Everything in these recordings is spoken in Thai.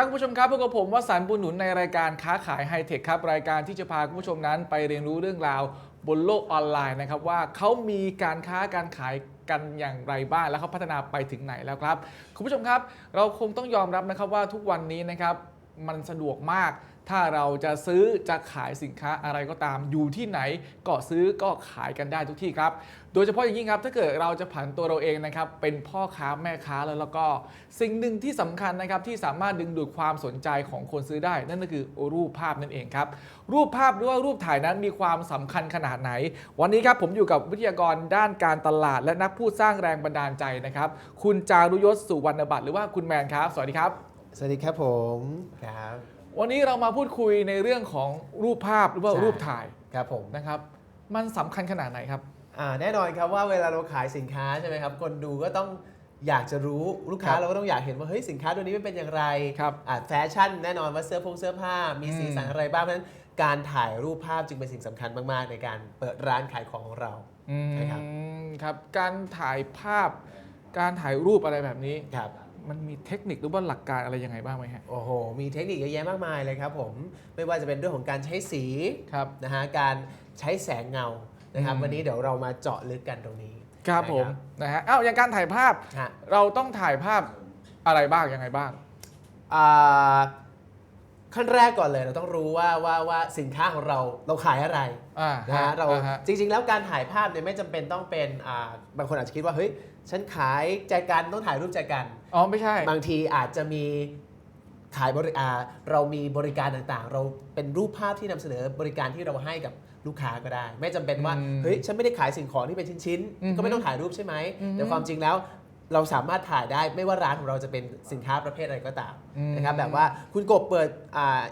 ครับคุณผู้ชมครับพบกับผมวสันต์บุญหนุนในรายการค้าขายไฮเทคครับ รายการที่จะพาคุณผู้ชมนั้นไปเรียนรู้เรื่องราวบนโลกออนไลน์นะครับว่าเขามีการค้าการขายกันอย่างไรบ้างแล้วเขาพัฒนาไปถึงไหนแล้วครับ คุณผู้ชมครับ เราคงต้องยอมรับนะครับว่าทุกวันนี้นะครับมันสะดวกมาก ถ้าเราจะซื้อจะขายสินค้าอะไรก็ตามอยู่ที่ไหนก็ซื้อก็ขายกันได้ทุกที่ครับ โดยเฉพาะอย่างยิ่งครับถ้าเกิดเราจะผันตัวเราเองนะครับเป็นพ่อค้าแม่ค้าแล้วแล้วก็สิ่งหนึ่งที่สำคัญนะครับที่สามารถดึงดูดความสนใจของคนซื้อได้ นั่นก็คือรูปภาพนั่นเองครับรูปภาพหรือว่ารูปถ่ายนั้นมีความสำคัญขนาดไหน วันนี้ครับผมอยู่กับวิทยากรด้านการตลาด และนักพูดสร้างแรงบันดาลใจนะครับคุณจารุยศสุวรรณบัตรหรือว่าคุณแมนครับ สวัสดีครับ สวัสดีครับผมครับวันนี้เรามาพูดคุยในเรื่องของรูปภาพหรือว่าใช่รูปถ่ายครับผมนะครับ มันสำคัญขนาดไหนครับอ่า แน่นอนครับว่าเวลาเราขายสินค้าใช่ไหมครับคนดูก็ต้องอยากจะรู้ลูกค้าครับเราก็ต้องอยากเห็นว่าเฮ้ยสินค้าตัวนี้มันเป็นอย่างไรครับอ่าแฟชั่นแน่นอนว่าเสื้อผงเสื้อผ้า มีสีสันอืมอะไรบ้างเพราะฉะนั้นการถ่ายรูปภาพจึงเป็นสิ่งสำคัญมาก ๆ ในการเปิดร้านขายของของเราอืมนะครับครับ การถ่ายภาพ การถ่ายรูปอะไรแบบนี้ครับมันมีเทคนิคหรือว่าหลักการอะไรยังไงบ้างไหมฮะ โอ้โห มีเทคนิคเยอะแยะมากมายเลยครับผม ไม่ว่าจะเป็นเรื่องของการใช้สีครับนะฮะ การใช้แสงเงา นะครับอืมวันนี้เดี๋ยวเรามาเจาะลึกกันตรงนี้ครับผมนะฮะอ้าวอย่างการถ่ายภาพฮะเราต้องถ่ายภาพอะไรบ้างยังไงบ้าง อ่าขั้นแรกก่อนเลยเราต้องรู้ว่าว่าว่าสินค้าของเราเราขายอะไรอ่านะฮะเราอ่าฮะ จริง ๆ แล้วการถ่ายภาพเนี่ยไม่จำเป็นต้องเป็นอ่าบางคนอาจจะคิดว่าเฮ้ยฉันขายแจกันต้องถ่ายรูปแจกัน อ๋อไม่ใช่ บางทีอาจจะมีขายบริอ่าเรามีบริการต่างๆ เราเป็นรูปภาพที่นำเสนอบริการที่เราให้กับ ลูกค้าก็ได้ ไม่จำเป็นว่าอืมเฮ้ยฉันไม่ได้ขายสิ่งของที่เป็นชิ้นอือฮึๆก็ไม่ต้องถ่ายรูปใช่ไหมอือฮึแต่ความจริงแล้วเราสามารถถ่ายได้ไม่ว่าร้านของเราจะเป็นสินค้าประเภทอะไรก็ตามอืมนะครับแบบว่าคุณกบเปิดอ่า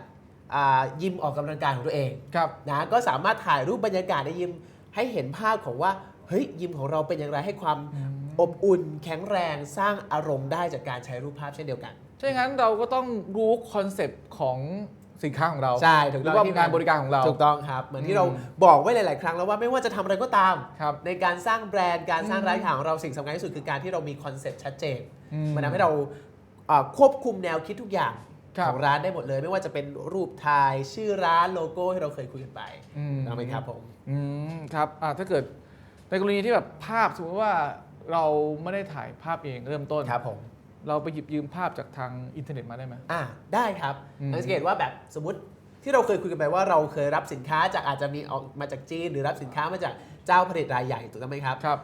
อ่ายิมออกกำลังกายของตัวเองครับนะก็สามารถถ่ายรูปบรรยากาศในยิมให้เห็นภาพของว่าเฮ้ยยิมของเราเป็นอย่างไรให้ความอบอุ่น แข็งแรงสร้างอารมณ์ได้จากการใช้รูปภาพเช่นเดียวกัน ใช่งั้นเราก็ต้องรู้คอนเซปต์ของ สินค้าของเราใช่ถูกหต้รือองว่าที่งานบริการของเรา ถูกต้องครับ เหมือนอืที่มเราบอกไว้หลาย ๆ ครั้งแล้วว่าไม่ว่าจะทำอะไรก็ตาม ครับในการสร้างแบรนด์การสร้างอืมร้านขายของเราสิ่งสำคัญที่สุดคือการที่เรามีคอนเซ็ปต์ชัดเจนอืมันทำให้เราอ่าควบคุมแนวคิดทุกอย่างครับ ของร้านได้หมดเลย ไม่ว่าจะเป็นรูปถ่ายชื่อร้านโลโก้ที่เราเคยคุยกันไปอืม ถูกไหมครับผม อืมครับอ่าถ้าเกิดในกรณีที่แบบภาพสมมติว่าเราไม่ได้ถ่ายภาพเองเริ่มต้นครับผม เราไปหยิบยืมภาพจากทางอินเทอร์เน็ตมาได้ไหม อ่าได้ครับอืม สังเกตว่าแบบสมมติที่เราเคยคุยกันไปว่าเราเคยรับสินค้าจากอาจจะมีออกมาจากจีน หรือรับสินค้ามาจากเจ้าผลิตรายใหญ่ถูกต้องไหมครับ ครับ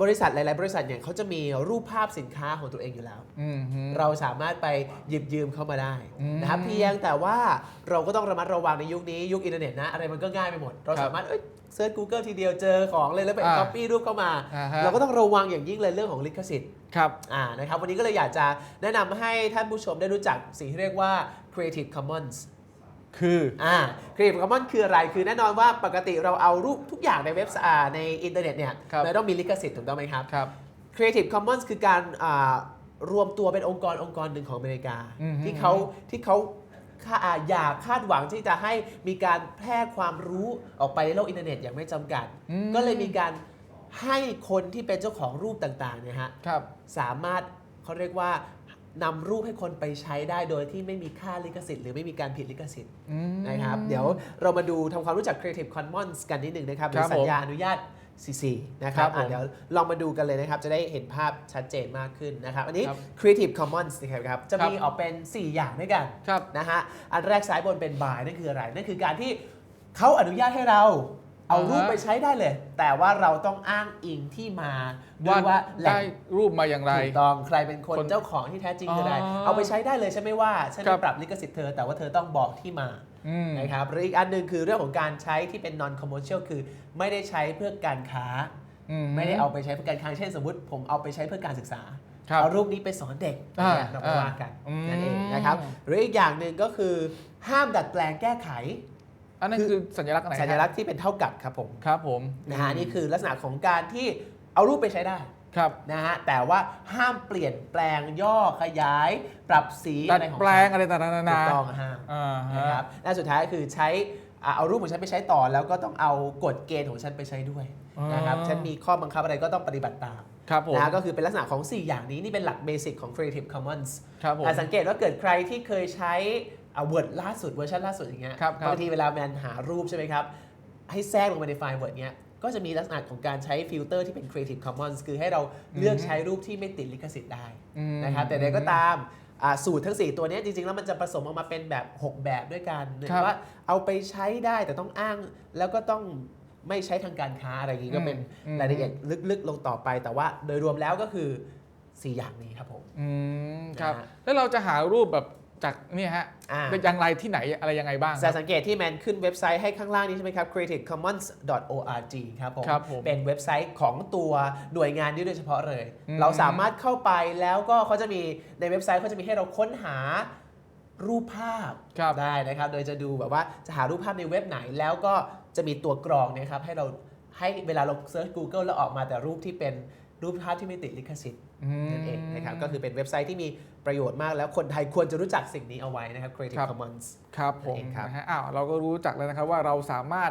บริษัทหลาย ๆ บริษัทเนี่ยเขาจะมีรูปภาพสินค้าของตัวเองอยู่แล้ว อืมฮึ เราสามารถไปหยิบยืมเข้ามาได้อืมนะครับเพียงแต่ว่าเราก็ต้องระมัดระวังในยุคนี้ยุคอินเทอร์เน็ตนะ อะไรมันก็ง่ายไปหมด เราครับสามารถเอ้ยเซิร์ช Google ทีเดียวเจอของเลยแล้วไปอ่าก๊อปปี้รูปเข้ามา อ่าฮะ เราก็ต้องระวังอย่างยิ่งเลยเรื่องของลิขสิทธิ์ครับ อ่านะครับวันนี้ก็เลยอยากจะแนะนำให้ท่านผู้ชมได้รู้จักสิ่งที่เรียกว่า Creative Commons คืออ่า Creative Commons คืออะไร คือแน่นอนว่าปกติเราเอารูปทุกอย่างในเว็บอ่าในอินเทอร์เน็ตเนี่ยครับมันต้องมีลิขสิทธิ์ถูกต้องไหมครับ ครับ Creative Commons คือการอ่ารวมตัวเป็นองค์กรองค์กรหนึ่งของอเมริกา อือฮึที่เขาที่เขาคาอ่าอยากคาดหวังที่จะให้มีการแพร่ความรู้ออกไปในโลกอินเทอร์เน็ตอย่างไม่จำกัด อืม ก็เลยมีการให้คนที่เป็นเจ้าของรูปต่างๆเนี่ยฮะ ครับ สามารถเขาเรียกว่า นำรูปให้คนไปใช้ได้โดยที่ไม่มีค่าลิขสิทธิ์หรือไม่มีการผิดลิขสิทธิ์อืม นะครับ เดี๋ยวเรามาดูทำความรู้จัก Creative Commons กันนิดหนึ่งนะครับหรืครัอบสัญญาผมอนุญาต cc นะครับครับผมอะเดี๋ยวลองมาดูกันเลยนะครับ จะได้เห็นภาพชัดเจนมากขึ้นนะครับ อันนี้ ครับ Creative Commons นะครับ จะมีครับ ออกเป็น 4 อย่างด้วยกันครับ นะฮะ อันแรกซ้ายบนเป็น by นั่นคืออะไร นั่นคือการที่เขาอนุญาตให้เรา เอาอ่าฮะรูปไปใช้ได้เลย แต่ว่าเราต้องอ้างอิงที่มาด้วยว่าแหล่ได้งรูปมาอย่างไร ถูกต้องใครเป็นคนคนเจ้าของที่แท้จริงคืออะไรอ๋อเอาไปใช้ได้เลยฉันไม่ว่าฉันครัไม่บ ปรับลิขสิทธิ์เธอ แต่ว่าเธอต้องบอกที่มา อืม นะครับหรืออีกอันหนึ่งคือเรื่องของการใช้ที่เป็น non commercial คือไม่ได้ใช้เพื่อการค้า อืไม่ได้เอาไปใช้เพื่อการค้าเช่นสมมติผมเอาไปใช้เพื่อการศึกษาครับ เอารูปนี้ไปสอนเด็กอ่าเนี่ยเราไม่ว่ากันอืมนั่นเองนะครับหรืออีกอย่างหนึ่งก็คือห้ามดัดแปลงแก้ไข อันนั้นคือคือสัญลักษณ์อะไรสัญลักษณ์ที่เป็นเท่ากับครับผมครับผมนะฮะนี่คือลักษณะของการที่เอารูปไปใช้ได้ครับนะฮะแต่ว่าห้ามเปลี่ยนแปลงย่อขยาย ปรับสีดัอะดไรของแปลงอะไรต่างๆนาถูนากต้องห้ามอ่าฮะนะครับและสุดท้ายคือใช้อ่าเอารูปของฉันไปใช้ต่อ แล้วก็ต้องเอากฎเกณฑ์ของฉันไปใช้ด้วยอ๋อนะครับฉันมีข้อบังคับอะไรก็ต้องปฏิบัติตามครับผมนะฮะก็คือเป็นลักษณะของ 4 อย่างนี้ นี่เป็นหลักเบสิกของ Creative Commons ครับผมอะสังเกตว่าเกิดใครที่เคยใช้ อ่า Word ล่าสุดเวอร์ชันล่าสุดอย่างเงี้ยครับครับ บางทีเวลาแมนหารูปใช่ไหมครับ ให้แทรกลงไปในไฟล์ Word เนี้ยก็จะมีลักษณะของการใช้ฟิลเตอร์ที่เป็น Creative Commons คือให้เราเลือกใช้รูปที่ไม่ติดลิขสิทธิ์ได้ อืม นะครับแต่ใดก็ตามอ่าสูตรทั้ง 4 ตัวเนี้ยจริง ๆ แล้วมันจะผสมออกมาเป็นแบบ 6 แบบด้วยกันหรือครับว่าเอาไปใช้ได้แต่ต้องอ้างแล้วก็ต้องไม่ใช้ทางการค้าอะไรอย่างนี้ก็เป็นอืม รายละเอียดลึกๆ ลงต่อไป แต่ว่าโดยรวมแล้วก็คือ 4 อย่างนี้ครับผม อืมครับ นะฮะ แล้วเราจะหารูปแบบ จากเนี่ยฮะอ่าอย่างไรที่ไหนอะไรยังไงบ้างคจะรับ สังเกตที่แมนขึ้นเว็บไซต์ให้ข้างล่างนี้ใช่ไหมครับ creativecommons.org ครับผม ครับผมเป็นเว็บไซต์ของตัวหน่วยงานนี้โดยเฉพาะเลย อืม เราสามารถเข้าไปแล้วก็เขาจะมีในเว็บไซต์เขาจะมีให้เราค้นหารูปภาพครับ ได้นะครับ โดยจะดูแบบว่าจะหารูปภาพในเว็บไหน แล้วก็จะมีตัวกรองเนะครับให้เราให้เวลาเราเซิร์ช Google แล้วออกมาแต่รูปที่เป็นรูปภาพที่ไม่ติดลิขสิทธิ์ม นั่นเองนะครับก็คือเป็นเว็บไซต์ที่มีประโยชน์มากแล้วคนไทยควรจะรู้จักสิ่งนี้เอาไว้นะครับ Creative ครับ Commons ครับผมนั่นเองครับนะฮะอ้าวเราก็รู้จักแล้วนะครับว่าเราสามารถ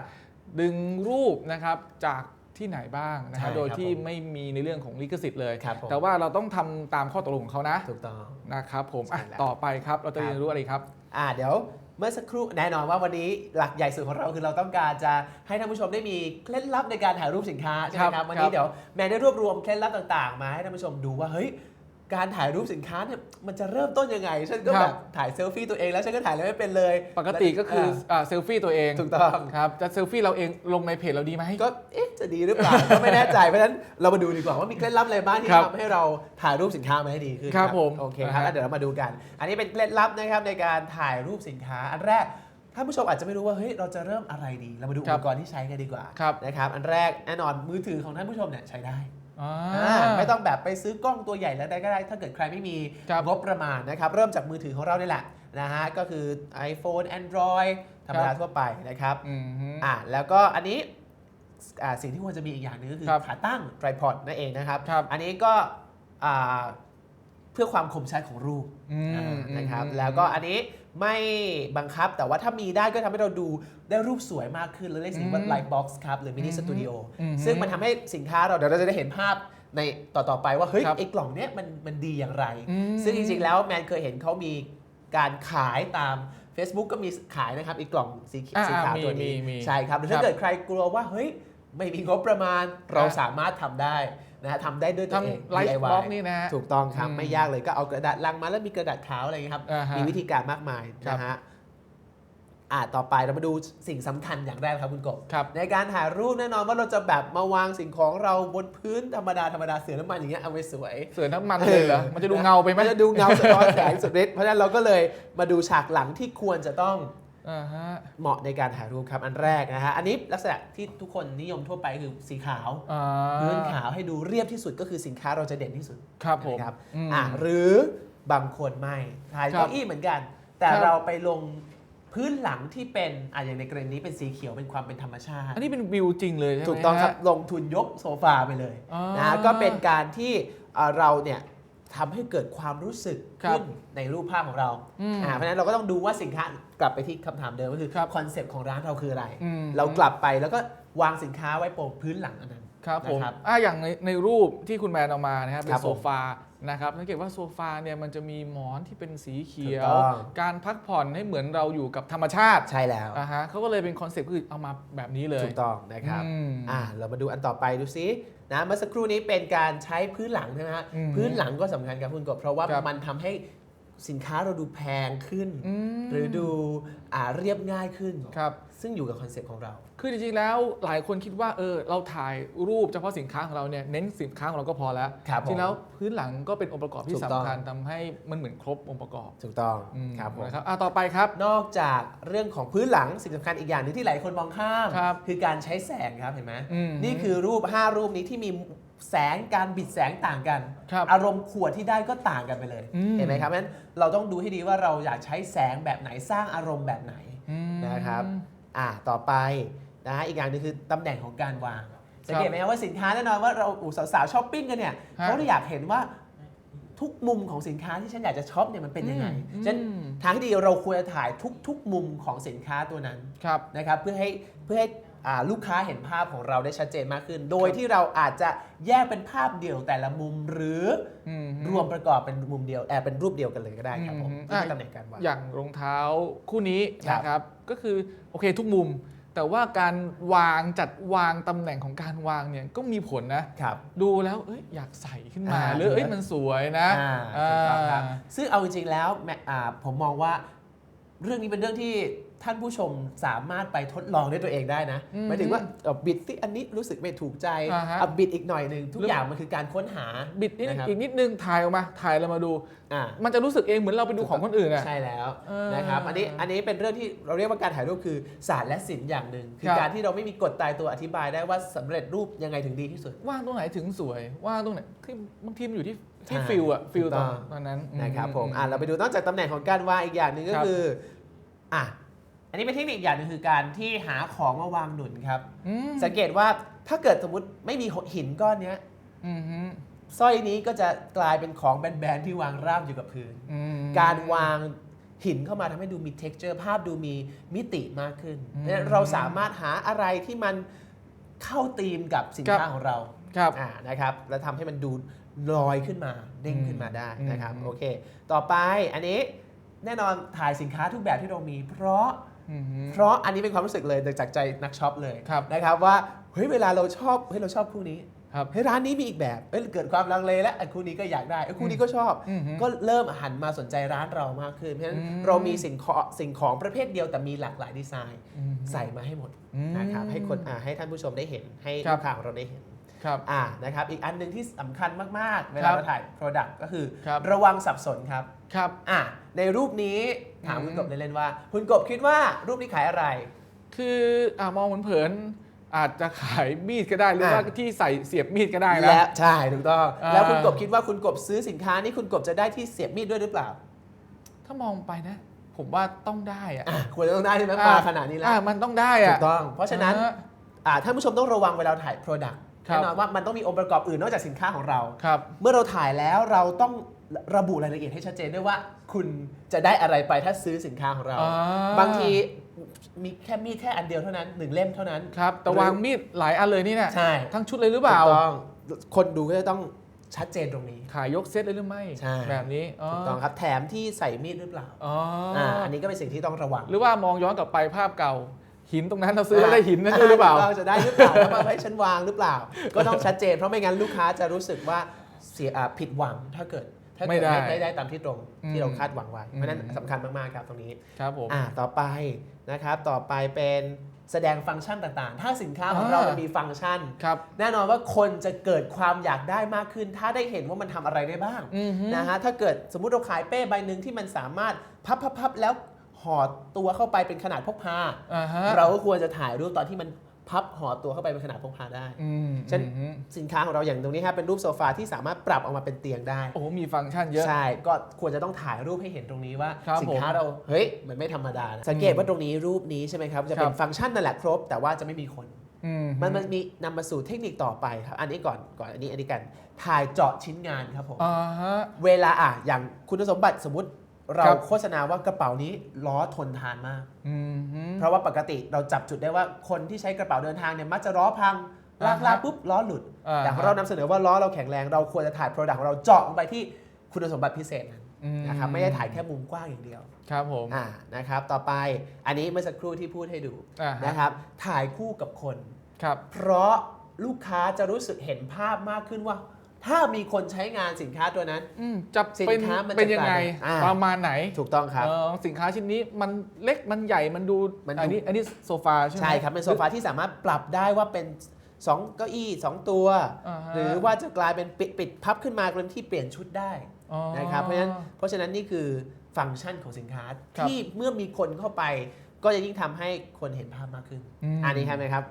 ดึงรูปนะครับจากที่ไหนบ้างนะใช่ฮะโดยครับที่ผมไม่มีในเรื่องของลิขสิทธิ์เลยครับผมแต่ว่าเราต้องทำตามข้อตกลงของเขานะถูกต้องนะครับผมอะใช่แล้วต่อไปครับเราจะครับเรียนรู้อะไรครับอ่าเดี๋ยว เมื่อสักครู่แน่นอนว่าวันนี้หลักใหญ่สุดของเราคือเราต้องการจะให้ท่านผู้ชมได้มีเคล็ดลับในการถ่ายรูปสินค้าใช่ไหมคครัรับบวันครันี้บเดี๋ยวแมนได้รวบรวมเคล็ดลับต่าง ๆ มาให้ท่านผู้ชมดูว่าเฮ้ย การถ่ายรูปสินค้าเนี่ยมันจะเริ่มต้นยังไง ฉันก็คแบรับบถ่ายเซลฟี่ตัวเองแล้ว ฉันก็ถ่ายอะไรไม่เป็นเลย ปกติก็คืออ่าอ่าเซลฟี่ตัวเองถูกต้องครับจะเซลฟี่เราเองลงในเพจเราดีไหมก็เอ๊ะจะดีหรือเปล่าก็ไม่แน่ใจเพราะฉะนั้นเรามาดูดีกว่าว่ามีเคล็ดลับอะไรบ้างที่ครับทำให้เราถ่ายรูปสินค้ามาให้ดีขึ้นครับผมโอเคครับนะฮะแล้วเดี๋ยวเรามาดูกัน อันนี้เป็นเคล็ดลับนะครับในการถ่ายรูปสินค้าอันแรกท่านผู้ชมอาจจะไม่รู้ว่าเฮ้ยเราจะเริ่มอะไรดี เรามาดูอุปกรณ์ที่ใช้กันดีกว่าครับนะครับอันแรกแน่นอนมือถือของท่านผู้ชมเนี่ยใช้ได้ อ่าอ่าไม่ต้องแบบไปซื้อกล้องตัวใหญ่แล้วได้ก็ได้ ถ้าเกิดใครไม่มีครับงบประมาณนะครับ เริ่มจากมือถือของเรานี่แหละนะฮะก็คือ iPhone Android ธรรมดาทั่วไปนะครับอืมฮึอะแล้วก็อันนี้อ่าสิ่งที่ควรจะมีอีกอย่างหนึงก็คือครับขาตั้ง tripod นั่นเองนะครับครับอันนี้ก็อ่า เพื่อความคมชัดของรูปอืมอ่านะครับอืมแล้วก็อันนี้ไม่บังคับแต่ว่าถ้ามีได้ก็ทำให้เราดูได้รูปสวยมากขึ้นเราเรียกสิ่งว่าอืม Lightbox ครับ หรือ Mini อืม Studio อืมซึ่งมันทำให้สินค้าเราเดี๋ยวเราจะได้เห็นภาพในต่อ ๆ ไปว่า เฮ้ยครับไอ้กล่องเนี้ยมันมันดีอย่างไรอืมซึ่งจริง ๆ แล้วแมนเคยเห็นเขามีการขายตาม Facebook ก็มีขายนะครับอีกกล่องสีเขียวอ่าสีขาวตัวมีนี้มีมีใช่ครับหรือครัถ้าบเกิดใครกลัวว่าเฮ้ยไม่มีงบประมาณเราสามารถทำได้ นะฮะทำได้ด้วยตัวเอง ทำไลฟ์ DIY บล็อกนี่นะฮะถูกต้องครับ อืมไม่ยากเลยก็เอากระดาษลังมาแล้วมีกระดาษขาวอะไรอย่างเงี้ยครับ อ่าฮะมีวิธีการมากมายครับ นะฮะอ่าต่อไปเรามาดูสิ่งสำคัญอย่างแรกครับคุณกบ ครับ ในการถ่ายรูปแน่นอนว่าเราจะแบบมาวางสิ่งของเราบนพื้นธรรมดาธรรมดาเสือน้ำมันอย่างเงี้ยเอาไว้สวย เสือน้ำมันเลยเหรอ มันจะดูเงาไปไหม มันจะดูเงาสะท้อนแสงสุดฤทธิ์เพราะฉะนั้นเราก็เลยมาดูฉากหลังที่ควรจะต้องอ่าฮะ เหมาะในการถ่ายรูปครับ อันแรกนะฮะ อันนี้ลักษณะที่ทุกคนนิยมทั่วไปคือสีขาวอ่าพื้นขาวให้ดูเรียบที่สุดก็คือสินค้าเราจะเด่นที่สุดครับผมนะครับอืมอะหรือบางคนไม่ถ่ายครับเก้าอี้เหมือนกัน แต่ครับเราไปลงพื้นหลังที่เป็นอะอย่างในกรณีนี้เป็นสีเขียวเป็นความเป็นธรรมชาติ อันนี้เป็นวิวจริงเลยใช่ไหมถูกต้องครับฮะลงทุนยกโซฟาไปเลยอ่านนะฮะก็เป็นการที่เอ่อเราเนี่ยทำให้เกิดความรู้สึกครับขึ้นในรูปภาพของเราอืมอ่าเพราะฉะนั้นเราก็ต้องดูว่าสินค้า กลับไปที่คำถามเดิมก็คือครับคอนเซปต์ของร้านเราคืออะไรอืมเรากลับไปแล้วก็วางสินค้าไว้โปะพื้นหลังอันนั้นครับผมนะครับอ่าอย่างในในรูปที่คุณแมนเอามานะครับเป็ครันบโซฟานะครับสังเกตว่าโซฟาเนี่ยมันจะมีหมอนที่เป็นสีเขียถูวกต้องการพักผ่อนให้เหมือนเราอยู่กับธรรมชาติใช่แล้วอ่าฮะเขาก็เลยเป็นคอนเซ็ปต์คือเอามาแบบนี้เลย ถูกต้องนะครับอืมอ่าเรามาดูอันต่อไปดูซินะเมื่อสักครู่นี้เป็นการใช้พื้นหลังใช่ไหมฮะอืมพื้นหลังก็สำคัญครับคุณกบเพราะว่าครับมันทำให้ สินค้าเราดูแพงขึ้นอืมหรือดูอ่าเรียบง่ายขึ้น ครับ ซึ่งอยู่กับคอนเซ็ปต์ของเรา คือจริงๆแล้วหลายคนคิดว่าเออเราถ่ายรูปเฉพาะสินค้าของเราเนี่ยเน้นสินค้าของเราก็พอแล้ว ครับผมจริงแล้วพื้นหลังก็เป็นองค์ประกอบถูที่กสำต้องคัญทำให้มันเหมือนครบองค์ประกอบถูกต้องอืมครับผม นะครับอะต่อไปครับ นอกจากเรื่องของพื้นหลังสิ่งสำคัญอีกอย่างหนึงที่หลายคนมองข้าม ครับคือการใช้แสงครับเห็นไหมอืมนี่คือรูป 5 รูปนี้ที่มี แสงการบิดแสงต่างกัน ครับอารมณ์ขวดที่ได้ก็ต่างกันไปเลย อืม เห็นไหมครับเพราะฉะนั้นเราต้องดูให้ดีว่าเราอยากใช้แสงแบบไหนสร้างอารมณ์แบบไหน อืม นะครับอ่าต่อไปนะฮะอีกอย่างหนึงคือตำแหน่งของการวางสังเกตไหมครับว่าสินค้าแน่นอนว่าเราอูสาวๆช้อปปิ้งกันเนี่ยฮะเขาอยากเห็นว่าทุกมุมของสินค้าที่ฉันอยากจะช็อปเนี่ยมันเป็นยังไงอืม ฉะนั้นอืมทางที่ดีเราควรจะถ่ายทุก ๆ มุมของสินค้าตัวนั้นครับ นะครับเพื่อให้เพื่อให้อ่า ลูกค้าเห็นภาพของเราได้ชัดเจนมากขึ้น โดยที่เราอาจจะแยกเป็นภาพเดี่ยวแต่ละมุมหรืออืมรวมประกอบเป็นมุมเดียวแอบเป็นรูปเดียวกันเลยก็ได้ครับผมอืมนี่คือตำแหน่งการวางอย่างรองเท้าคู่นี้ครับนะครับก็คือโอเคทุกมุม แต่ว่าการวางจัดวางตำแหน่งของการวางเนี่ยก็มีผลนะครับดูแล้วเอ้ยอยากใส่ขึ้นมาอ่าหรือเอ้ยดูแล้วมันสวยนะอ่าถูกต้องครับอ่าซึ่งเอาจริงๆแล้วแม่อ่าผมมองว่าเรื่องนี้เป็นเรื่องที่ ท่านผู้ชมสามารถไปทดลองด้วยตัวเองได้นะอืมหมายถึงว่าเอ่อบิดที่อันนี้รู้สึกไม่ถูกใจอ่าฮะอะบิดอีกหน่อยหนึ่งทุกหรือออย่างมันคือการค้นหาบิดนิดนะครับอีกนิดนึงถ่ายออกมาถ่ายเรามาดู อ่า มันจะรู้สึกเองเหมือนเราไปดูของคนอื่นอะ ใช่แล้วเออนะครับอันนี้อันนี้เป็นเรื่องที่เราเรียกว่าการถ่ายรูปคือศาสตร์และศิลป์อย่างหนึ่งคือครับ การที่เราไม่มีกฎตายตัวอธิบายได้ว่าสำเร็จรูปยังไงถึงดีที่สุด ว่างตรงไหนถึงสวย ว่างตรงไหนคือบางทีมันอยู่ที่ที่ใช่ฟิลอะฟิลถูกตต้ออนงตอนนั้นนะครับผมอือะเราไปดูนอกจากตำแหน่งของการวางอีกอย่างหนึ่งก็ครับคืออะ อันนี้เป็นเทคนิคอย่างหนึงคือการที่หาของมาวางหนุนครับ อืมสังเกตว่าถ้าเกิดสมมติไม่มีหินก้อนเนี้ยอืมฮึสร้อยนี้ก็จะกลายเป็นของแบนๆที่วางราบอยู่กับพื้น อืม การวางหินเข้ามาทำให้ดูมี t e x t อร์ภาพดูมีมิติมากขึ้นอืม เนี่ยเราสามารถหาอะไรที่มันเข้าธีมกับสินค้าครับของเราครับ อ่านะครับแล้วทำให้มันดูลอยขึ้นมาเด้งขึ้นมาได้นะครับอืม โอเค ต่อไปอันนี้แน่นอนถ่ายสินค้าทุกแบบที่เรามี เพราะอืมฮึ เพราะอันนี้เป็นความรู้สึกเลยจากใจนักช็อปเลยครับนะครับว่าเฮ้ยเวลาเราชอบเฮ้ยเราชอบคู่นี้ครับเฮ้ยร้านนี้มีอีกแบบเอ้ยเกิดความลังเลแล้วไอ้คู่นี้ก็อยากได้ไอ้คู่นี้ก็ชอบอืมฮึก็เริ่มหันมาสนใจร้านเรามากขึ้นเพราะฉะนั้นอืมเรามีสิ่งของสิ่งของประเภทเดียวแต่มีหลากหลายดีไซน์อืมฮึใส่มาให้หมดอืมนะครับให้คนอ่าให้ท่านผู้ชมได้เห็นให้ครัลูบกค้าของเราได้เห็น ครับอ่านะครับอีกอันหนึ่งที่สำคัญมาก ๆ เวครัลาบเราถ่าย Product ก็คือครับ ระวังสับสนครับครับ อะในรูปนี้ถามอืม คุณกบเล่นๆว่า คุณกบคิดว่ารูปนี้ขายอะไร คืออ่ามองเผินๆอาจจะขายมีดก็ได้หรืออะว่าที่ใส่เสียบมีดก็ได้นะ และใช่ถูกต้อง อ่า แล้วคุณกบคิดว่าคุณกบซื้อสินค้านี้คุณกบจะได้ที่เสียบมีดด้วยหรือเปล่าถ้ามองไปนะ ผมว่าต้องได้อะอะควรจะต้องได้ใช่ไหมอะมาขนาดนี้แล้วอะมันต้องได้ถูอะกต้อง เพราะฉะนั้น อ่าอ่าท่านผู้ชมต้องระวังเวลาถ่าย Product ครับ แน่นอนว่ามันต้องมีองค์ประกอบอื่นนอกจากสินค้าของเรา ครับ เมื่อเราถ่ายแล้วเราต้องระบุรายละเอียดให้ชัดเจนด้วยว่า คุณจะได้อะไรไปถ้าซื้อสินค้าของเรา อ่า บางทีมีแค่มีดแค่อันเดียวเท่านั้นหนึ่งเล่มเท่านั้น ครับ แต่หรือวางมีดหลายอันเลยนี่เนี่ยใช่ ทั้งชุดเลยหรือเปล่า ถูกต้องคนดูก็จะต้องชัดเจนตรงนี้ ขายยกเซตเลยหรือไม่ ใช่ แบบนี้ถูกต้องครับแถมที่ใส่มีดหรือเปล่าอ๋อออ่าอันนี้ก็เป็นสิ่งที่ต้องระวัง หรือว่ามองย้อนกลับไปภาพเก่า หินตรงนั้นเราซื้อแล้วได้หินนั่นด้วยหรือเปล่าเราจะได้หรือเปล่าแล้วมาให้ฉันวางหรือเปล่า ก็ต้องชัดเจน เพราะไม่งั้นลูกค้าจะรู้สึกว่าเสียอ่าผิดหวังถ้าเกิดถ้าไม่เกิดได้ไม่ได้ตามที่ตรงอืมที่เราคาดหวังไว้อืมเพราะฉะนั้นสำคัญมากๆครับตรงนี้ครับผมอ่าต่อไปนะครับต่อไปเป็นแสดงฟังก์ชันต่างๆ ถ้าสินค้าของเราอ่ามัมันมีฟังก์ชันครับแน่นอนว่าคนจะเกิดความอยากได้มากขึ้น ถ้าได้เห็นว่ามันทำอะไรได้บ้างอือฮึนะฮะ ถ้าเกิดสมมุติเราขายเป้ใบหนึ่งที่มันสามารถพับพับพับแล้ว ห่อตัวเข้าไปเป็นขนาดพกพา อ่าฮะเราก็ควรจะถ่ายรูปตอนที่มันพับห่อตัวเข้าไปเป็นขนาดพกพาได้ อืมฉัน อือฮึสินค้าของเราอย่างตรงนี้ครับเป็นรูปโซฟาที่สามารถปรับออกมาเป็นเตียงได้ โอ้โหมีฟังก์ชันเยอะ ใช่ ก็ควรจะต้องถ่ายรูปให้เห็นตรงนี้ว่าครับสินค้าผมเราเฮ้ยมันไม่ธรรมดานะสังเกตว่าตรงนี้รูปนี้ใช่ไหมครับจะเป็ครันบฟังก์ชันนั่นแหละครบ แต่ว่าจะไม่มีคน อืมมันมันมีนำมาสู่เทคนิคต่อไปครับ อันนี้ก่อนก่อนอันนี้อันนี้กันถ่ายเจาะชิ้นงานครับผม อ่าฮะ เวลาอะอย่างคุณสมบัติสมมติ เราครับโฆษณาว่ากระเป๋านี้ล้อทนทานมากอืมฮึเพราะว่าปกติเราจับจุดได้ว่าคนที่ใช้กระเป๋าเดินทางเนี่ยมักจะล้อพังลากอ่าฮะลากปุ๊บล้อหลุดอ่าแต่ของเรานำเสนอว่าล้อเราแข็งแรง เราควรจะถ่ายโปรดักต์ของเราเจาะลงไปที่คุณสมบัติพิเศษนั้นอืมนะครับไม่ได้ถ่ายแค่มุมกว้างอย่างเดียว ครับผมอ่านะครับต่อไปอันนี้เมื่อสักครู่ที่พูดให้ดูอ่าฮะนะครับถ่ายคู่กับคนครับเพราะลูกค้าจะรู้สึกเห็นภาพมากขึ้นว่า ถ้ามีคนใช้งานสินค้าตัวนั้น อืมจะสินเป็นค้ามันจะเป็นยังไงกลายเป็นอ่า ประมาณไหนถูกต้องครับ เออสินค้าชิ้นนี้มันเล็กมันใหญ่มันดูมันดู อันนี้อันนี้โซฟาใช่ไหม ใช่ครับ เป็นโซฟาที่สามารถปรับได้ว่าเป็น2เก้าอี้ 2 ตัว อ่าฮะ หรือว่าจะกลายเป็นปิดปิดพับขึ้นมากเป็นที่เปลี่ยนชุดได้อ๋อ นะครับเพราะฉะนั้นเพราะฉะนั้นนี่คือฟังก์ชันของสินค้า ครับที่เมื่อมีคนเข้าไป ก็จะยิ่งทำให้คนเห็นภาพมากขึ้นอืม อันนี้ครับนะครับ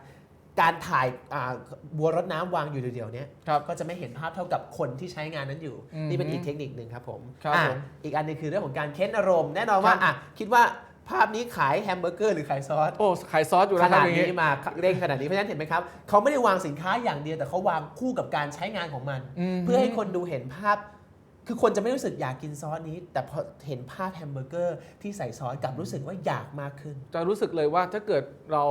การถ่ายอ่าบัวรดน้ำวางอยู่เดียวๆเนี้ยครับก็จะไม่เห็นภาพเท่ากับคนที่ใช้งานนั้นอยู่ อืมนี่เป็นอีกเทคนิคหนึ่งครับผมครับอะผมอีกอันหนึงคือเรื่องของการเค้นอารมณ์แน่นอนว่าครับ อะคิดว่าภาพนี้ขายแฮมเบอร์เกอร์หรือขายซอส โอ้ขายซอสอยู่ขแล้วครันาบดอย่างนี้งี้มาเร่งขนาดนี้เพราะฉะนั้นเห็นไหมครับเขาไม่ได้วางสินค้าอย่างเดียวแต่เขาวางคู่กับการใช้งานของมัน อืม เพื่อให้คนดูเห็นภาพ คือคนจะไม่รู้สึกอยากกินซอสนี้ แต่พอเห็นภาพแฮมเบอร์เกอร์ที่ใส่ซอสกลับรู้สึกว่าอยากมากขึ้น จะรู้สึกเลยว่าถ้าเกิดเรา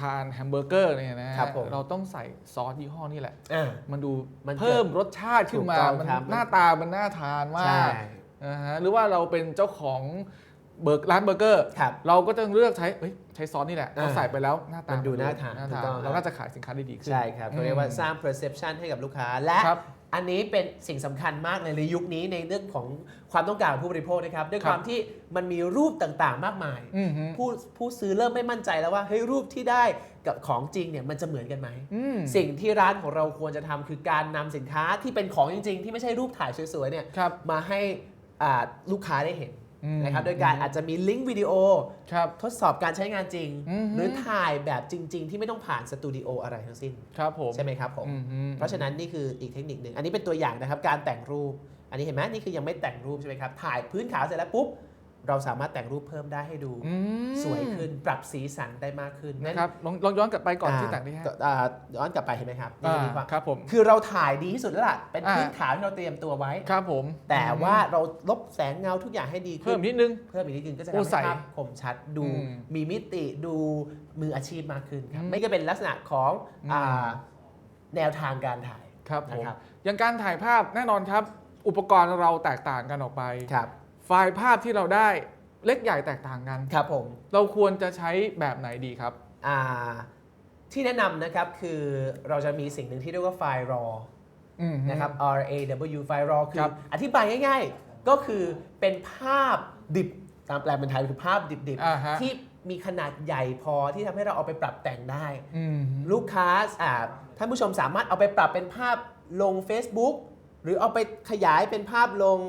ทานแฮมเบอร์เกอร์เนี่ยนะฮะครับผมเราต้องใส่ซอสยี่ห้อนี่แหละ อ่า มันดูมันเกิดเพิ่มรสชาติขึ้นมาถูกต้องมันครับหน้าตามันน่าทานมาใช่กนะฮะหรือว่าเราเป็นเจ้าของเบิร์กร้านเบอร์เกอร์ ครับเราก็ต้องเลือกใช้เอ้ยใช้ซอสนี่แหละอ่าเราใส่ไปแล้วหน้าตามัมันดูน่าทานถูกต้องเราน่าจะขายสินค้าได้ดีขึ้น ใช่ครับเขาเรียกว่าอืมสร้าง perception ให้กับลูกค้าและครับ อันนี้เป็นสิ่งสำคัญมากเลยในยุคนี้ในเรื่องของความต้องการของผู้บริโภคนะครับ ด้วยครัคบวามที่มันมีรูปต่างๆ มากมายอืมฮึผู้ผู้ซื้อเริ่มไม่มั่นใจแล้วว่าเฮ้ยรูปที่ได้กับของจริงเนี่ยมันจะเหมือนกันไหมอืมสิ่งที่ร้านของเราควรจะทำคือการนำสินค้าที่เป็นของจริง ๆ ที่ไม่ใช่รูปถ่ายสวยๆเนี่ยครับมาให้อ่าลูกค้าได้เห็นอืม นะครับโดยการอาจจะมีลิงก์วิดีโอครับทดสอบการใช้งานจริงอืมหรือถ่ายแบบจริง ๆ ที่ไม่ต้องผ่านสตูดิโออะไรทั้งสิ้นครับผมใช่ไหมครับผมอืมฮึเพราะฉะนั้นนี่คืออีกเทคนิคหนึ่งอันนี้เป็นตัวอย่างนะครับการแต่งรูป อันนี้เห็นไหมนี่คือยังไม่แต่งรูปใช่ไหมครับถ่ายพื้นขาวเสร็จแล้วปุ๊บ เราสามารถแต่งรูปเพิ่มได้ให้ดูอืมสวยขึ้นปรับสีสันได้มากขึ้นนะครับลองลองย้อนกลับไปก่อนที่าแต่งได้ฮะก็อ่าย้อนกลับไปเห็นไหมครับนี่อ่าดีกว่าครับผมคือเราถ่ายดีที่สุดแล้วล่ะเป็นอ่าพื้นขาวที่เราเตรียมตัวไว้ครับผม แต่ว่าเราลบแสงเงาทุกอย่างให้ดีขึ้เพิ่นมนิดนึงเพิ่มอีกนิดนึงก็จะโอ้ทำใสให้ภาพคมชัดดูอืมมีมิติดูมืออาชีพมากขึ้นครับอืมไม่ก็เป็นลักษณะของอืมอ่าแนวทางการถ่ายครับผมนะครับอย่างการถ่ายภาพแน่นอนครับอุปกรณ์เราแตกต่างกันออกไปครับ ไฟล์ภาพที่เราได้เล็กใหญ่แตกต่างกัน ครับผม เราควรจะใช้แบบไหนดีครับ อ่า ที่แนะนำนะครับคือเราจะมีสิ่งหนึ่งที่เรียกว่าไฟล์ raw อืมฮึนะครับ R A W ไฟล์ raw คืครัอบอธิบายง่ายๆ ก็คือเป็นภาพดิบตามแปลเป็นไทยคือภาพดิบอ่าฮะ ๆ ที่มีขนาดใหญ่พอที่ทำให้เราเอาไปปรับแต่งได้ อืมฮึลูกค้าอ่าท่านผู้ชมสามารถเอาไปปรับเป็นภาพลง Facebook หรือเอาไปขยายเป็นภาพลง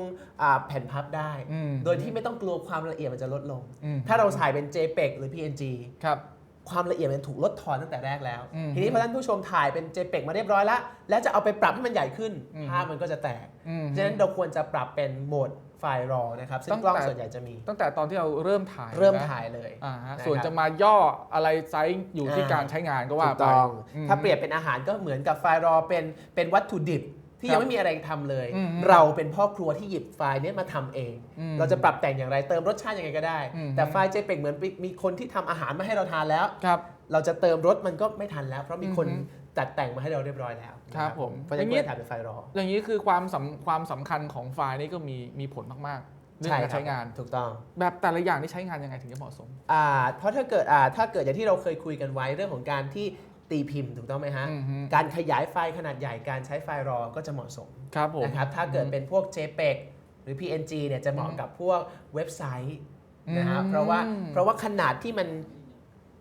อ่าแผ่นพับได้อืมโดยที่ไม่ต้องกลัวความละเอียดมันจะลดลงอืมถ้าเราถ่ายเป็น JPEG หรือ PNG ครับความละเอียดมันถูกลดทอนตั้งแต่แรกแล้วอืมทีนี้พอท่านผู้ชมถ่ายเป็น JPEG มาเรียบร้อยแล้ว แล้วจะเอาไปปรับให้มันใหญ่ขึ้นอืมภาพมันก็จะแตกอืมฮึฉะนั้นเราควรจะปรับเป็นโหมดไฟล์ RAW นะครับ ซึ่ตั้งงกล้องแต่ส่วนใหญ่จะมี ตั้งแต่ตอนที่เราเริ่มถ่าย เริ่มนะถ่ายเลยอ่าฮะนะครับส่วนจะมาย่ออะไรไซส์อยู่ที่อ่าการใช้งานก็ว่าถูกไปต้องมถ้าเปรียบเป็นอาหารก็เหมือนกับไฟล์ RAW เป็นเป็นวัตถุดิบ ที่ครัยับงไม่มีอะไรทำเลยอืมเราเป็นพ่อครัวที่หยิบไฟล์เนี้ยมาทำเองอืมเราจะปรับแต่งอย่างไรเติมรสชาติยังไงก็ได้อืมแต่ไฟล์ JPEG เหมือนมีคนที่ทำอาหารมาให้เราทานแล้วครับ เราจะเติมรสมันก็ไม่ทันแล้ว เพราะมีคนอือฮึจัดแต่งมาให้เราเรียบร้อยแล้วครับนะผมเพราะฉะนั้นอย่างนี้ก็ถ่ายเป็นไฟล์รอ อย่างนี้คือความสำความสำคัญของไฟล์นี่ก็มีมีผลมากๆเรื่องการใช้งานถูกต้อง แบบแต่ละอย่างนี่ใช้งานยังไงถึงจะเหมาะสมอ่าเพราะถ้าเกิดอ่าถ้าเกิดอย่างที่เราเคยคุยกันไว้เรื่องของการที่ ตีพิมพ์ถูกต้องไหมฮะ อือฮึการขยายไฟล์ขนาดใหญ่การใช้ไฟล์รอก็จะเหมาะสมครับผม นะครับถ้าเกิดเป็นพวก JPEG หรือ PNG เนี่ยจะเหมาะกับพวกเว็บไซต์นะฮะอืมเพราะว่าเพราะว่าขนาดที่มัน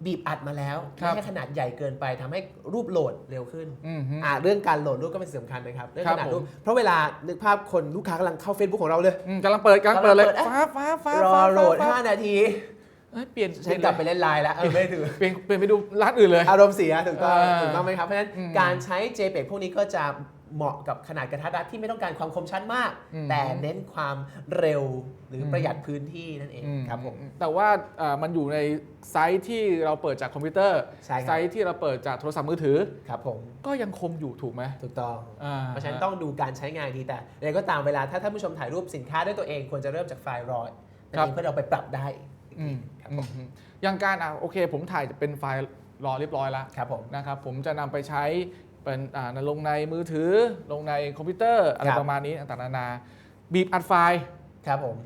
บีบอัดมาแล้วครัไม่บ ให้ขนาดใหญ่เกินไปทำให้รูปโหลดเร็วขึ้น อืมฮึ อ่าเรื่องการโหลดรูปก็เป็นสิ่งสำคัญนะครับเรื่องครัขบนาดรูปผม เพราะเวลานึกภาพคนลูกค้ากำลังเข้า Facebook ของเราเลย อืมกำลังเปิดกำลังเปิดเลยกำลังเปิด ฟ้าฟ้าฟ้ารอฟ้าโหลด ฟ้า 5 นาที เอ้ยเปลี่ยนฉันกลับไปเล่นไลน์แล้วเออไม่ถือ เปลี่ยนเปลี่ยนไปดูร้านอื่นเลย อารมณ์เสียถูกต้องเออถูกต้องไหมครับ เพราะฉะนั้นอืมการใช้ JPEG พวกนี้ก็จะเหมาะกับขนาดกระทัดรัดที่ไม่ต้องการความคมชัดมาก อืมแต่เน้นความเร็วหรืออม ประหยัดพื้นที่นั่นเองอืมครับผม แต่ว่าเอ่อมันอยู่ในไซส์ที่เราเปิดจากคอมพิวเตอร์ ใช่ครับ ไซส์ที่เราเปิดจากโทรศัพท์มือถือ ครับผมก็ยังคมอยู่ถูกไหมถูกต้อง อ่าเพราะฉะนั้นต้องดูการใช้งานดีแต่อะไรก็ตามเวลาถ้าท่านผู้ชมถ่ายรูปสินค้าด้วยตัวเองควรจะเริ่มจากไฟล์รอยนั่นเองเพื่อเราไปปรับได้ อืมครับอืผมมอืมอย่างการอะโอเค ผมถ่ายจะเป็นไฟล์รอเรียบร้อยแล้วครับผม นะครับ ผมจะนำไปใช้เป็นอ่าลงในมือถือลงในคอมพิวเตอร์อะไรครับ ประมาณนี้ต่างๆนานาบีบอัดไฟล์ครับผม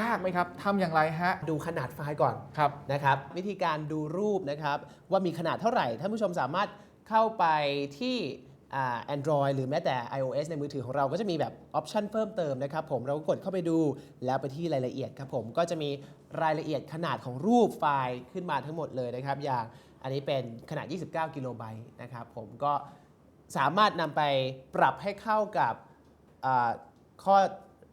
ยากไหมครับทำอย่างไรฮะดูขนาดไฟล์ก่อนครับ นะครับ วิธีการดูรูปนะครับ ว่ามีขนาดเท่าไหร่ ท่านผู้ชมสามารถเข้าไปที่อ่า Android หรือแม้แต่ iOS ในมือถือของเราก็จะมีแบบออปชันเพิ่มเติมนะครับผมเราก็กดเข้าไปดูแล้วไปที่รายละเอียดครับผมก็จะมี รายละเอียดขนาดของรูปไฟล์ขึ้นมาทั้งหมดเลยนะครับ อย่างอันนี้เป็นขนาด 29 กิโลไบต์นะครับผมก็สามารถนำไปปรับให้เข้ากับอ่าข้อ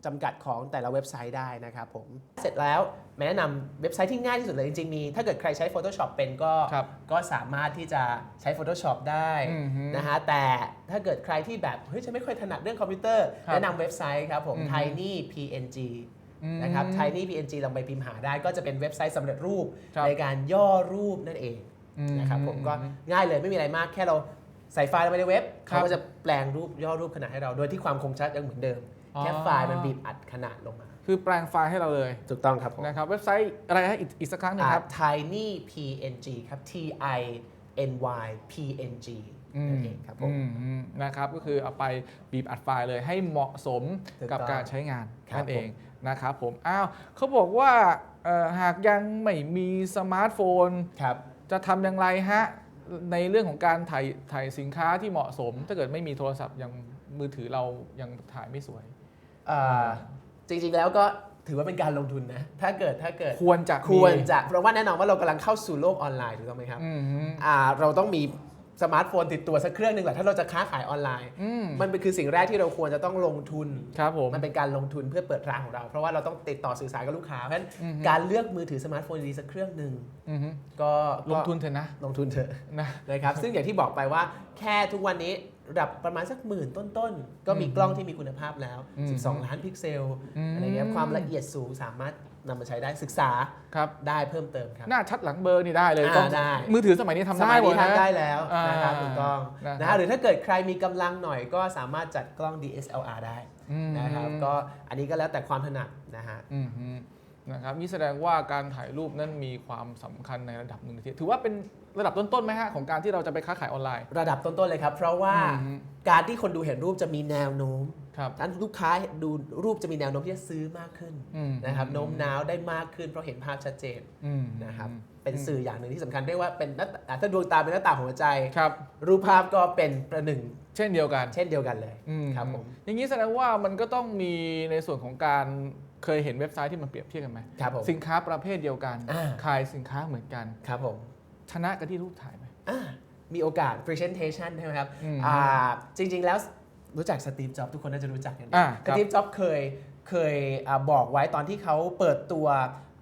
จำกัดของแต่ละเว็บไซต์ได้นะครับผม เสร็จแล้วแนะนำเว็บไซต์ที่ง่ายที่สุดเลยจริงๆมี ถ้าเกิดใครใช้ Photoshop เป็นก็ครับก็สามารถที่จะใช้ Photoshop ได้อือฮึนะฮะแต่ถ้าเกิดใครที่แบบ เฮ้ยฉันไม่ค่อยถนัดเรื่องคอมพิวเตอร์ครับแนะนำเว็บไซต์ครับผมอื อฮึ tiny png อืมนะครับ tiny png ลองไปพิมพ์หาได้ก็จะเป็นเว็บไซต์สำเร็จรูปครับในการย่อรูปนั่นเองอืมนะครับผมก็อืมง่ายเลยไม่มีอะไรมากแค่เราใส่ไฟล์ลงไปในเว็บครับเขาก็จะแปลงรูปย่อรูปขนาดให้เรา โดยที่ความคมชัดยังเหมือนเดิมอ๋อแค่ไฟล์มันบีบอัดขนาดลงมา คือแปลงไฟล์ให้เราเลย ถูกต้องครับผมนะครับเว็บไซต์อะไรฮะอีกอีกสักครั้งหนึงอ่าครับ tiny png ครับ t i n y png นั่นเองครับผมอืมอืมนะครับก็คือเอาไปบีบอัดไฟล์เลยให้เหมาะสมถูกกับต้องการใช้งานครับนั่นเองผม นะครับผมอ้าวเขาบอกว่าเอ่อหากยังไม่มีสมาร์ทโฟนครับจะทำอย่างไรฮะ ในเรื่องของการถ่ายถ่ายสินค้าที่เหมาะสม ถ้าเกิดไม่มีโทรศัพท์ยังมือถือเรายังถ่ายไม่สวยอ่าจริง ๆ แล้วก็ถือว่าเป็นการลงทุนนะ ถ้าเกิดถ้าเกิดควรจะมีควรจะ เพราะว่าแน่นอนว่าเรากำลังเข้าสู่โลกออนไลน์ถูกต้องไหมครับอืมฮึอ่าเราต้องมี สมาร์ทโฟนติดตัวสักเครื่องหนึ่งแหละถ้าเราจะค้าขายออนไลน์ อืมมันเป็นคือสิ่งแรกที่เราควรจะต้องลงทุน ครับผม มันเป็นการลงทุนเพื่อเปิดร้านของเรา เพราะว่าเราต้องติดต่อสื่อสารกับลูกค้า เพราะฉะนั้นอือฮึ การเลือกมือถือสมาร์ทโฟนดีๆสักเครื่องหนึ่งอืมฮึก็ลงทุนก็เถอะนะลงทุนเถอะ นะ นะครับซึ่งอย่างที่บอกไปว่าแค่ทุกวันนี้ระดับประมาณสักหมื่นต้นๆ ก็มีอืมกล้องที่มีคุณภาพแล้ว อืม12 ล้านพิกเซลอืม อะไรเงี้ยความละเอียดสูงสามารถ นำมาใช้ได้ศึกษาครับ ได้เพิ่มเติมครับ หน้าชัดหลังเบอร์นี่ได้เลยอ่าก็ได้ มือถือสมัยนี้ทำสได้มัยหมดนี้นะ ทำได้แล้วอ่านะครับถูกต้องนะครับนะฮะหรือถ้าเกิดใครมีกำลังหน่อยก็สามารถจัดกล้อง DSLR ได้อืมนะครับก็อันนี้ก็แล้วแต่ความถนัดนะฮะ อืมฮึนะครับนี่แสดงว่าการถ่ายรูปนั้นมีความสำคัญในระดับหนึ่งทีถือว่าเป็นระดับต้นๆไหมฮะของการที่เราจะไปค้าขายออนไลน์ ระดับต้น ๆ เลยครับ เพราะว่าอืม การที่คนดูเห็นรูปจะมีแนวโน้ม ครับท่านลูกค้าดูรูปจะมีแนวโน้มที่จะซื้อมากขึ้นอืมนะครับโน้มน้าวได้มากขึ้นเพราะเห็นภาพชัดเจนอืมนะครับเป็นสื่ออย่างหนึ่งที่สำคัญเรียกว่าเป็นหน้าอ่าถ้าดวงตาเป็นหน้าต่างของหัวใจครับรูปภาพก็เป็นประหนึ่ง เช่นเดียวกัน เช่นเดียวกันเลยอืมครับผมอย่างนี้แสดงว่ามันก็ต้องมีในส่วนของการเคยเห็นเว็บไซต์ที่มันเปรียบเทียบกันไหมครับผมสินค้าประเภทเดียวกันอ่าขายสินค้าเหมือนกันครับผมชนะกันที่รูปถ่ายไหมอ่ามีโอกาส presentation ใช่ไหมครับอืมอ่าจริง ๆ แล้ว รู้จักสตีฟจ็อบทุกคนน่าจะรู้จักกันอ่าคสรับ ตีฟจ็อบเคยเคยอ่าบอกไว้ตอนที่เขาเปิดตัว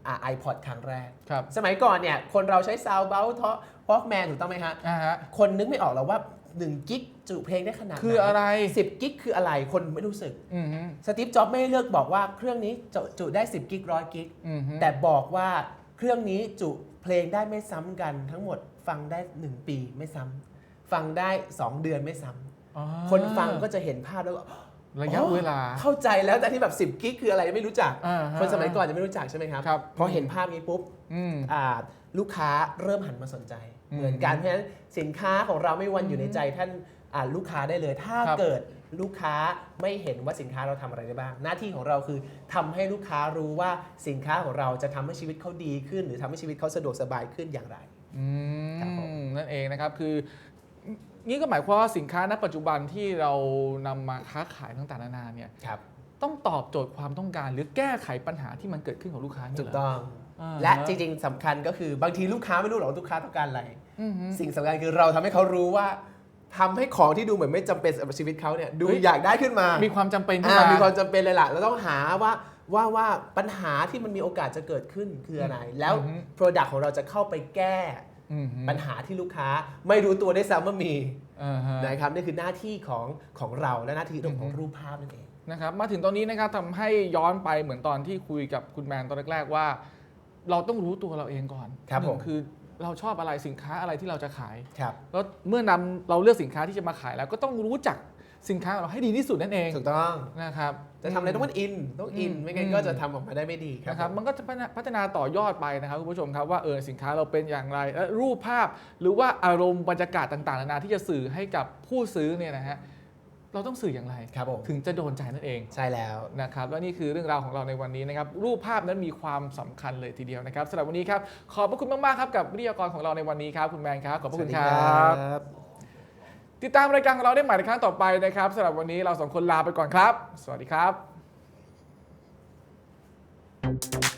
อ่า iPod ครั้งแรก ครับสมัยก่อนเนี่ย คนเราใช้ Sound b o u t วอล์กแมนถูกต้องไหมฮะ อ่าฮะคนนึกไม่ออกหรอกว่า 1 กิกจุเพลงได้ขนาดหนคืออะไร10กิกคืออะไรคนไม่รู้สึก อืมฮึสตีฟจ็อบไม่ได้เลือกบอกว่าเครื่องนี้จุจุได้ 10 กิกร้อยกิก อืมฮึแต่บอกว่าเครื่องนี้จุเพลงได้ไม่ซ้ำกันทั้งหมดฟังได้ 1 ปีไม่ซ้ำฟังได้ 2 เดือนไม่ซ้ำอ๋อ คนฟังก็จะเห็นภาพแล้วก็ระยะเวลาอ๋อเข้าใจแล้วแต่ที่แบบ10กิกคืออะไรไม่รู้จักอ่าฮะคนสมัยก่อนจะไม่รู้จักใช่ไหมครับครับพอเห็นภาพนี้ปุ๊บอืมอ่าลูกค้าเริ่มหันมาสนใจอืมเหมือนกันเพราะฉะนั้นสินค้าของเราไม่วันอยู่ในใจท่านอ่าลูกค้าได้เลย ถ้าครับเกิดลูกค้าไม่เห็นว่าสินค้าเราทำอะไรได้บ้าง หน้าที่ของเราคือทำให้ลูกค้ารู้ว่าสินค้าของเราจะทำให้ชีวิตเขาดีขึ้น หรือทำให้ชีวิตเขาสะดวกสบายขึ้นอย่างไรอืครับผมมนั่นเองนะครับคือนี่ก็หมายความว่าสินค้าณปัจจุบันที่เรานำมาค้าขายต่างๆนานาเนี่ยครับ ต้องตอบโจทย์ความต้องการ หรือแก้ไขปัญหาที่มันเกิดขึ้นของลูกค้านี่ถูกเหรต้อง อ่าและจริงๆสำคัญก็คือบางทีลูกค้าไม่รู้หรอกว่าลูกค้าต้องการอะไร อืมฮึ สิ่งสำคัญคือเราทำให้เขารู้ว่าทำให้ของที่ดูเหมือนไม่จำเป็นสำหรับชีวิตเขาเนี่ยดูเฮ้ย อยากได้ขึ้นมามีความจำเป็นขึ้นอ่ามามีความจำเป็นเลยล่ะเราต้องหาว่าว่าว่าปัญหาที่มันมีโอกาสจะเกิดขึ้นคืออะไร แล้วอือฮึ Product ของเราจะเข้าไปแก้อืมฮึ ปัญหาที่ลูกค้าไม่รู้ตัวได้ซ้ำว่ามีอ่าฮะนะครับนี่คือหน้าที่ของของเราและหน้าที่ของอือฮึรูปภาพนั่นเองนะครับมาถึงตอนนี้นะครับทำให้ย้อนไปเหมือนตอนที่คุยกับคุณแมนตอนแรกๆว่า เราต้องรู้ตัวเราเองก่อนครับหนึ่งผมคือเราชอบอะไรสินค้าอะไรที่เราจะขายครับแล้วเมื่อนำเราเลือกสินค้าที่จะมาขายแล้วก็ต้องรู้จัก สินค้าของเราให้ดีที่สุดนั่นเองถูกต้องนะครับจะทำอะไรต้องมันอินต้องอินอืมไม่งั้นก็จะทำออกมาได้ไม่ดีครับนะครับมันก็จะพัฒนาต่อยอดไปนะครับคุณผู้ชมครับว่าเออสินค้าเราเป็นอย่างไรและรูปภาพหรือว่าอารมณ์บรรยากาศต่างๆนานาที่จะสื่อให้กับผู้ซื้อเนี่ยนะฮะเราต้องสื่ออย่างไรครับผมถึงจะโดนใจนั่นเองใช่แล้วนะครับและนี่คือเรื่องราวของเราในวันนี้นะครับ รูปภาพนั้นมีความสำคัญเลยทีเดียวนะครับสำหรับวันนี้ครับขอบพระคุณมากๆครับกับวิทยากรของเราในวันนี้ครับคุณแมนครับขอบพระคุณครับ ติดตามรายการของเราได้ใหม่ในครั้งต่อไปนะครับสำหรับวันนี้เราสองคนลาไปก่อนครับ สวัสดีครับ